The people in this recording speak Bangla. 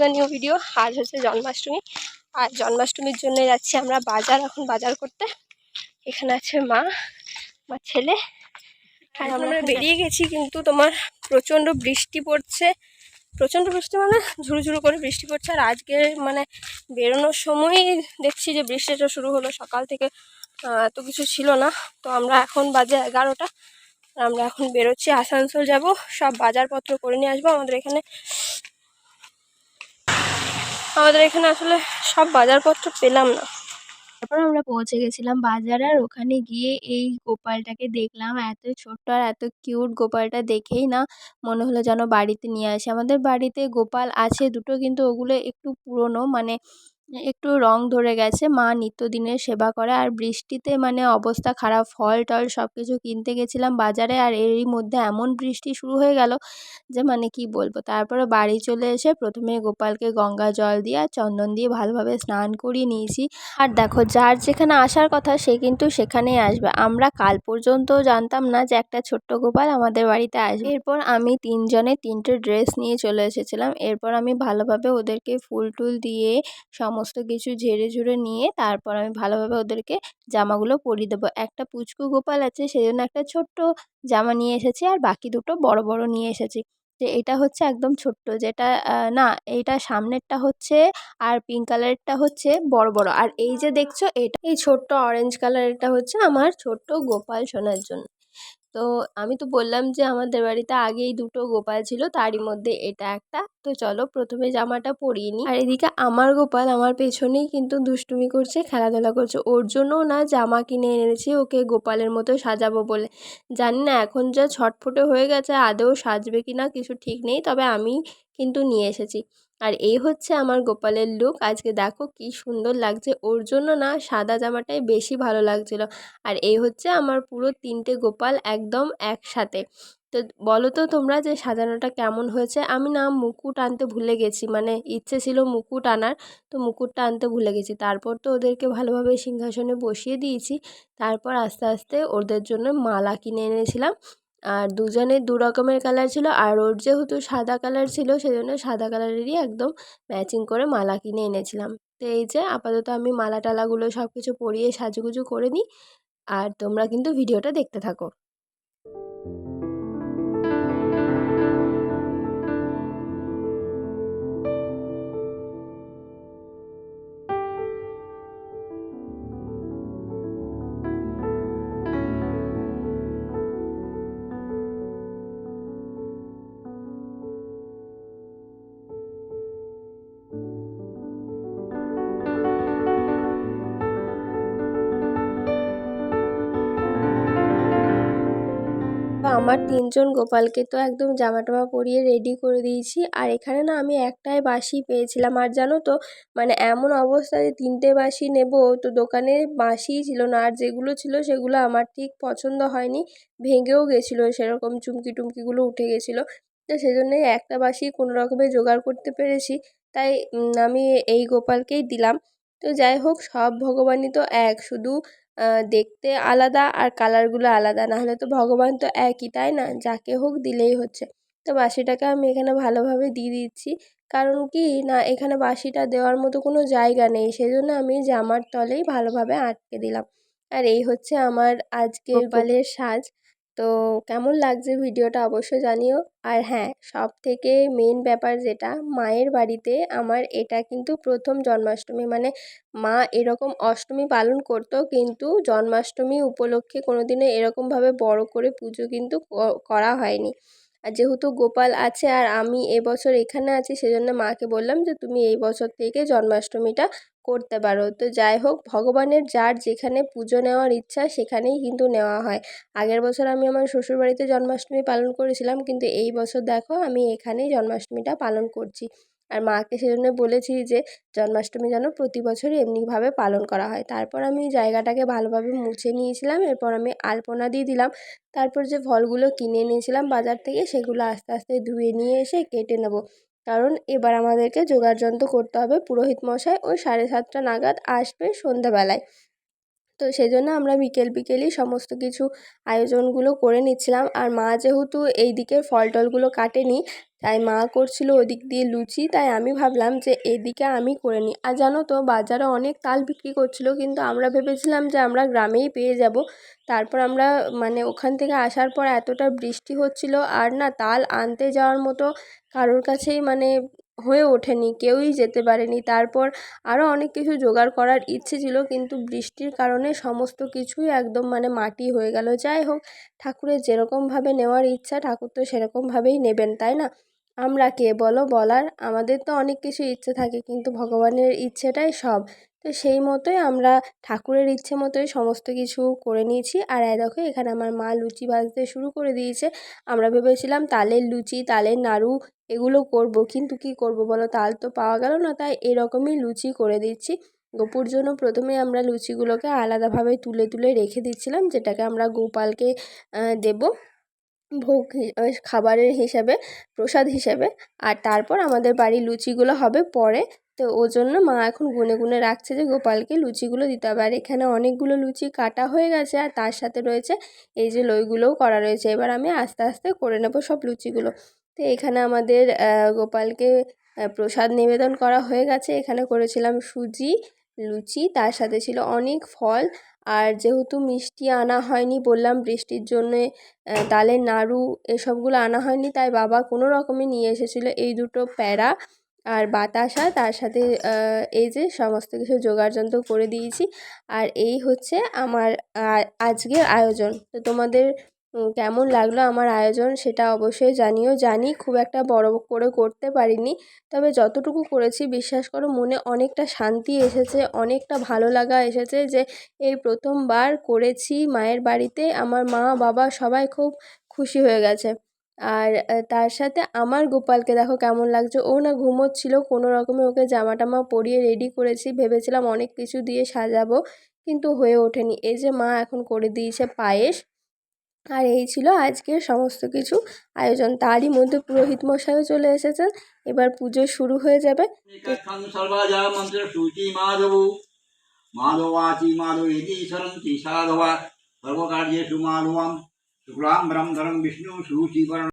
দ্য নিউ ভিডিও আজ হচ্ছে জন্মাষ্টমী। আর জন্মাষ্টমীর জন্য যাচ্ছি আমরা বাজার এখন বাজার করতে। এখানে আছে মা আমার ছেলে। আর আমরা বেরিয়ে গেছি কিন্তু তোমার প্রচণ্ড বৃষ্টি পড়ছে। প্রচণ্ড বৃষ্টি মানে ঝুরু ঝুরু করে বৃষ্টি পড়ছে। আর আজকে মানে বেরোনোর সময়ই দেখছি যে বৃষ্টিটা শুরু হলো। সকাল থেকে এত কিছু ছিল না। তো আমরা এখন বাজে এগারোটা। আমরা এখন বেরোচ্ছি আসানসোল যাব। সব বাজারপত্র করে নিয়ে আসব। আমাদের এখানে আমাদের এখানে আসলে সব বাজারপত্র পেলাম না। তারপর আমরা পৌঁছে গেছিলাম বাজার আর ওখানে গিয়ে এই গোপালটাকে দেখলাম। এত ছোট্ট আর এত কিউট গোপালটা দেখেই না মনে হলো যেন বাড়িতে নিয়ে আসি। আমাদের বাড়িতে গোপাল আছে দুটো, কিন্তু ওগুলো একটু পুরনো। মানে একটু রং ধরে গেছে। মা নিত্যদিনের সেবা করে। আর বৃষ্টিতে মানে অবস্থা খারাপ, ফল টল সব কিছু কিনতে গেছিলাম বাজারে। আর এরই মধ্যে এমন বৃষ্টি শুরু হয়ে গেল যে মানে কি বলব? তারপরে বাড়ি চলে এসে প্রথমে গোপালকে গঙ্গা জল দিয়ে আর চন্দন দিয়ে ভালোভাবে স্নান করিয়ে নিয়েছি। আর দেখো, যার যেখানে আসার কথা সে কিন্তু সেখানেই আসবে। আমরা কাল পর্যন্ত জানতাম না যে একটা ছোট্ট গোপাল আমাদের বাড়িতে আসবে। এরপর আমি তিনজনে তিনটে ড্রেস নিয়ে চলে এসেছিলাম। এরপর আমি ভালোভাবে ওদেরকে ফুল টুল দিয়ে সমস্ত কিছু ঝেড়ে ঝুড়ে নিয়ে তারপর আমি ভালোভাবে ওদেরকে জামাগুলো পরিয়ে দেবো। একটা পুচকু গোপাল আছে সেই জন্য একটা ছোট্ট জামা নিয়ে এসেছি আর বাকি দুটো বড় বড় নিয়ে এসেছি। যে এটা হচ্ছে একদম ছোট্ট যেটা না এইটা সামনেরটা হচ্ছে আর পিঙ্ক কালারেরটা হচ্ছে বড় বড়। আর এই যে দেখছ, এটা এই ছোট্ট অরেঞ্জ কালারেরটা হচ্ছে আমার ছোট্ট গোপাল সোনার জন্য। তো আমি তো বললাম যে আমাদের বাড়িতে আগেই দুটো গোপাল ছিল, তারই মধ্যে এটা একটা। তো চলো প্রথমে জামাটা পরিয়ে নিই। আর এদিকে আমার গোপাল আমার পেছনেই কিন্তু দুষ্টুমি করছে, খেলাধুলা করছে। ওর জন্যও না জামা কিনে এনেছি, ওকে গোপালের মতো সাজাবো বলে। জানি না এখন যা ছটফটে হয়ে গেছে, আদৌ সাজবে কি না কিছু ঠিক নেই, তবে আমি কিন্তু নিয়ে এসেছি। আর এই হচ্ছে আমার গোপালের লুক আজকে দেখো কি সুন্দর লাগছে। ওর জন্য না সাদা জামাটাই বেশি ভালো লাগছিল। আর এই হচ্ছে আমার পুরো তিনটে গোপাল একদম একসাথে। তো বলো তো তোমরা যে সাজানোটা কেমন হয়েছে? আমি না মুকুট আনতে ভুলে গেছি। মানে ইচ্ছে ছিল মুকুট আনার। তো মুকুটটা আনতে ভুলে গেছি। তারপর তো ওদেরকে ভালোভাবে সিংহাসনে বসিয়ে দিয়েছি। তারপর আস্তে আস্তে ওদের জন্য মালা কিনে এনেছিলাম। আর দুজনের দু রকমের কালার ছিল। আর ওর যেহেতু সাদা কালার ছিল, সেজন্য সাদা কালারেরই একদম ম্যাচিং করে মালা কিনে এনেছিলাম। তো এই যে, আপাতত আমি মালা টালাগুলো সব কিছু পরিয়ে সাজুগুজু করে নিই। আর তোমরা কিন্তু ভিডিওটা দেখতে থাকো। আমার তিনজন গোপালকে তো একদম জামা টামা পরিয়ে রেডি করে দিয়েছি। আর এখানে না আমি একটাই বাঁশি পেয়েছিলাম। আর জানো তো মানে এমন অবস্থা যে তিনটে বাঁশি নেব, তো দোকানে বাঁশিই ছিল না। আর যেগুলো ছিল সেগুলো আমার ঠিক পছন্দ হয়নি। ভেঙেও গেছিল, সেরকম চুমকি টুমকিগুলো উঠে গেছিল। তো সেজন্যই একটা বাঁশি কোনো রকমে জোগাড় করতে পেরেছি। তাই আমি এই গোপালকেই দিলাম। তো যাই হোক, সব ভগবানই তো এক। শুধু দেখতে আলাদা আর কালারগুলো আলাদা। নাহলে তো ভগবান তো একই তাই না? যাকে হোক দিলেই হচ্ছে। তো বাঁশিটাকে আমি এখানে ভালোভাবে দিয়ে দিচ্ছি। কারণ কি না এখানে বাঁশিটা দেওয়ার মতো কোনো জায়গা নেই। সেই জন্য আমি জামার তলেই ভালোভাবে আটকে দিলাম। আর এই হচ্ছে আমার আজকের গোপালের সাজ। তো কেমন লাগছে ভিডিওটা অবশ্যই জানিও। আর হ্যাঁ সব থেকে মেন ব্যাপার যেটা, মায়ের বাড়িতে আমার এটা কিন্তু প্রথম জন্মাষ্টমী। মানে মা এরকম অষ্টমী পালন করতো কিন্তু জন্মাষ্টমী উপলক্ষে কোনোদিনও এরকমভাবে বড় করে পুজো কিন্তু করা হয়নি। আর যেহেতু গোপাল আছে আর আমি এবছর এখানে আছি, সেজন্য মাকে বললাম যে, তুমি এই বছর থেকে জন্মাষ্টমীটা করতে পারো। তো যাই হোক, ভগবানের যার যেখানে পুজো নেওয়ার ইচ্ছা সেখানেই কিন্তু নেওয়া হয়। আগের বছর আমি আমার শ্বশুরবাড়িতে জন্মাষ্টমী পালন করেছিলাম, কিন্তু এই বছর দেখো আমি এখানেই জন্মাষ্টমীটা পালন করছি। আর মাকে সেজন্য বলেছি যে, জন্মাষ্টমী যেন প্রতি বছরই এমনিভাবে পালন করা হয়। তারপর আমি জায়গাটাকে ভালোভাবে মুছে নিয়েছিলাম, এরপর আমি আলপনা দিয়ে দিলাম। তারপর যে ফলগুলো কিনে নিয়েছিলাম বাজার থেকে সেগুলো আস্তে আস্তে ধুয়ে নিয়ে এসে কেটে নেব। কারণ এবার আমাদেরকে জোগাড় যন্ত্র করতে হবে। পুরোহিত মশাই ওই সাড়ে সাতটা নাগাদ আসবে সন্ধ্যাবেলায়। তো সেই জন্য আমরা বিকেল বিকেলই সমস্ত কিছু আয়োজনগুলো করে নিচ্ছিলাম। আর মা যেহেতু এই দিকের ফল টলগুলো কাটেনি, তাই মা করছিল ওদিক দিয়ে লুচি, তাই আমি ভাবলাম যে এদিকে আমি করে নিই। আর জানো তো, বাজারে অনেক তাল বিক্রি করছিল, কিন্তু আমরা ভেবেছিলাম যে আমরা গ্রামেই পেয়ে যাব। তারপর আমরা মানে ওখান থেকে আসার পর এতটা বৃষ্টি হচ্ছিল, আর না তাল আনতে যাওয়ার মতো কারোর কাছেই মানে হয়ে ওঠেনি, কেউই যেতে পারেনি। তারপর আরও অনেক কিছু জোগাড় করার ইচ্ছে ছিল, কিন্তু বৃষ্টির কারণে সমস্ত কিছুই একদম মানে মাটি হয়ে গেল। যাই হোক, ঠাকুরের যেরকমভাবে নেওয়ার ইচ্ছা, ঠাকুর তো সেরকমভাবেই নেবেন, তাই না? আমরা কে বলো বলার? আমাদের তো অনেক কিছু ইচ্ছে থাকে, কিন্তু ভগবানের ইচ্ছেটাই সব। তো সেই মতোই আমরা ঠাকুরের ইচ্ছে মতোই সমস্ত কিছু করে নিয়েছি। আর এই দেখো, এখানে আমার মা লুচি ভাজতে শুরু করে দিয়েছে। আমরা ভেবেছিলাম তালের লুচি তালের নাড়ু এগুলো করব, কিন্তু কি করব বলো? তাল তো পাওয়া গেল না, তাই এরকমই লুচি করে দিচ্ছি। গোপুর জন্য প্রথমে আমরা লুচিগুলোকে আলাদাভাবে তুলে তুলে রেখে দিচ্ছিলাম, যেটাকে আমরা গোপালকে দেব। ভোগ খাবারের হিসাবে, প্রসাদ হিসাবে। আর তারপর আমাদের বাড়ির লুচিগুলো হবে পরে। তো ও জন্য মা এখন গুনে গুনে রাখছে যে গোপালকে লুচিগুলো দিতে হবে। আর এখানে অনেকগুলো লুচি কাটা হয়ে গেছে আর তার সাথে রয়েছে এই যে লইগুলোও করা রয়েছে। এবার আমি আস্তে আস্তে করে নেব সব লুচিগুলো। তো এখানে আমাদের গোপালকে প্রসাদ নিবেদন করা হয়ে গেছে। এখানে করেছিলাম সুজি লুচি, তার সাথে ছিল অনেক ফল। আর যেহেতু মিষ্টি আনা হয়নি বললাম বৃষ্টির জন্যে তালের নাড়ু এসবগুলো আনা হয়নি, তাই বাবা কোনো রকমে নিয়ে এসেছিল এই দুটো প্যাড়া আর বাতাসা, তার সাথে এই যে সমস্ত কিছু জোগাড়যন্ত্র করে দিয়েছি। আর এই হচ্ছে আমার আজকের আয়োজন। তো তোমাদের কেমন লাগল আমার আয়োজন সেটা অবশ্যই জানিও। জানি খুব একটা বড় করে করতে পারিনি, তবে যতটুকু করেছি বিশ্বাস করো মনে অনেকটা শান্তি এসেছে, অনেকটা ভালো লাগা এসেছে যে এই প্রথমবার করেছি মায়ের বাড়িতে, আমার মা, বাবা সবাই খুব খুশি হয়ে গেছে। আর তার সাথে আমার গোপালকে দেখো কেমন লাগছে, ও না ঘুমোচ্ছিল, কোনো রকমে ওকে জামা টামা পরিয়ে রেডি করেছি, ভেবেছিলাম অনেক কিছু দিয়ে সাজাবো, কিন্তু হয়ে ওঠেনি। এই যে মা এখন করে দিয়েছে পায়েস আর এই ছিল আজকের সমস্ত কিছু আয়োজন। তারই মধ্যে পুরোহিত মশাইও চলে এসেছেন। এবার পুজো শুরু হয়ে যাবে। সূচি মাধবাচি মাধবেতি সরন্তি সাধবা। সর্বকার্যেষু বিষ্ণু সূচিবরণ